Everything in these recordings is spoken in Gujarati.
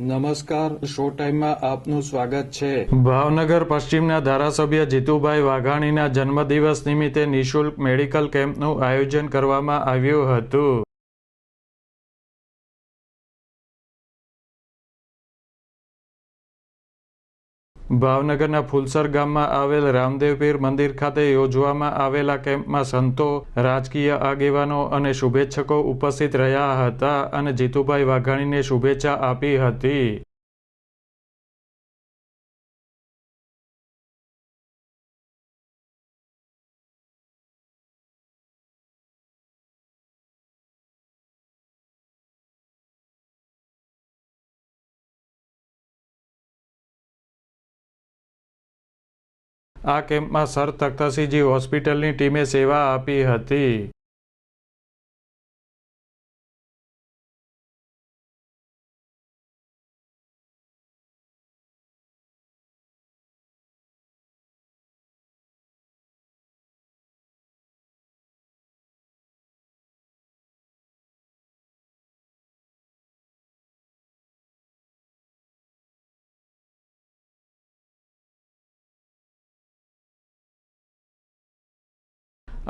નમસ્કાર, શો ટાઈમમાં આપનું સ્વાગત છે. ભાવનગર પશ્ચિમના ધારાસભ્ય જીતુભાઈ વાઘાણીના જન્મદિવસ નિમિત્તે નિઃશુલ્ક મેડિકલ કેમ્પનું આયોજન કરવામાં આવ્યું હતું. ભાવનગરના ફુલસર ગામમાં આવેલ રામદેવપીર મંદિર ખાતે યોજવામાં આવેલા કેમ્પમાં સંતો, રાજકીય આગેવાનો અને શુભેચ્છકો ઉપસ્થિત રહ્યા હતા અને જીતુભાઈ વાઘાણીને શુભેચ્છા આપી હતી. આ કેમ્પમાં સર તખ્તસિંહજી હોસ્પિટલની ટીમે સેવા આપી હતી.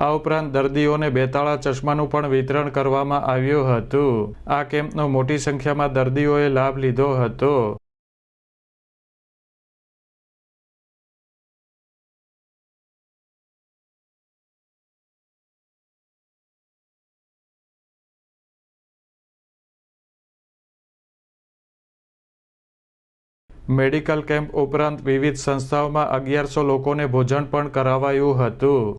આ ઉપરાંત દર્દીઓને બેતાળા ચશ્માનું પણ વિતરણ કરવામાં આવ્યું હતું. આ કેમ્પનો મોટી સંખ્યામાં દર્દીઓએ લાભ લીધો હતો. મેડિકલ કેમ્પ ઉપરાંત વિવિધ સંસ્થાઓમાં અગિયારસો લોકોને ભોજન પણ કરાવાયું હતું.